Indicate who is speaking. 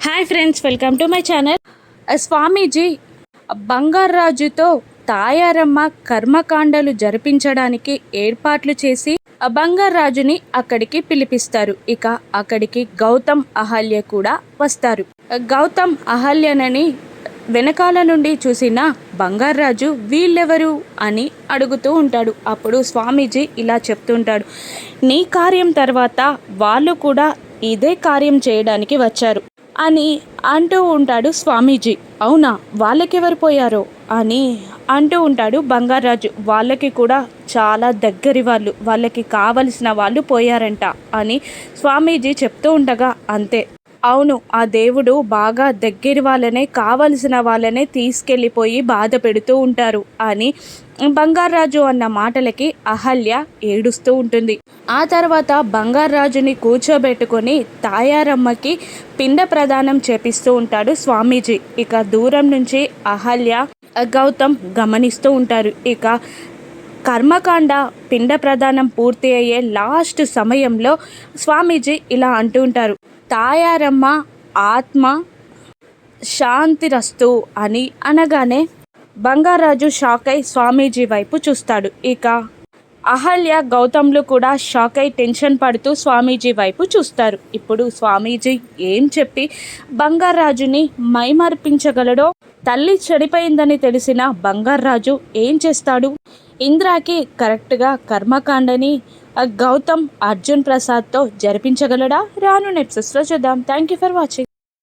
Speaker 1: Hi friends welcome to my channel Swamiji బంగారాజుతో Tayaramma కర్మకాండలు జరిపించడానికి ఏర్పాట్లు చేసి ఆ బంగారాజుని అక్కడికి పిలిపిస్తారు. ఇక అక్కడికి గౌతమ్ అహల్య కూడా వస్తారు. Uh, గౌతమ్ అహల్యనని వెనకాల నుండి చూసిన బంగారాజు వీళ్ళెవరు? అని అడుగుతూ ఉంటాడు. అప్పుడు స్వామీజీ ఇలా చెప్తుంటాడు. నీ కార్యం తర్వాత వాళ్ళు కూడా ఇదే కార్యం చేయడానికి వచ్చారు. అని అంటూ ఉంటాడు స్వామీజీ. అవునా? వాళ్ళకెవరు పోయారో? అని అంటూ ఉంటాడు బంగారాజు. వాళ్ళకి కూడా చాలా దగ్గరి వాళ్ళు వాళ్ళకి కావలసిన వాళ్ళు పోయారంట అని స్వామీజీ చెప్తూ ఉండగా అంతే. అవును ఆ దేవుడు బాగా దగ్గర వాళ్ళనే కావలసిన వాళ్ళనే తీసుకెళ్ళిపోయి బాధ పెడుతూ ఉంటారు. అని బంగారాజు అన్న మాటలకి అహల్య ఏడుస్తూ ఉంటుంది. ఆ తర్వాత బంగారాజుని కూర్చోబెట్టుకొని తాయారమ్మకి పిండ ప్రదానం చేపిస్తూ ఉంటాడు స్వామీజీ. ఇక దూరం నుంచి అహల్య గౌతమ్ గమనిస్తూ ఉంటారు. ఇక కర్మకాండ పిండ ప్రదానం పూర్తి అయ్యే లాస్ట్ సమయంలో స్వామీజీ ఇలా అంటూ ఉంటారు. తాయారమ్మ ఆత్మ శాంతిరస్తు అని అనగానే బంగారాజు షాక్ అయి స్వామీజీ వైపు చూస్తాడు. ఇక అహల్య గౌతమ్లు కూడా షాక్ అయి టెన్షన్ పడుతూ స్వామీజీ వైపు చూస్తారు. ఇప్పుడు స్వామీజీ ఏం చెప్పి బంగారాజుని మైమర్పించగలడో? తల్లి చెడిపోయిందని తెలిసిన బంగారాజు ఏం చేస్తాడు? ఇంద్రాకి కరెక్ట్గా కర్మకాండని గౌతమ్ అర్జున్ ప్రసాద్తో జరిపించగలడా? రాను నెప్సెస్లో చూద్దాం. Thank you for watching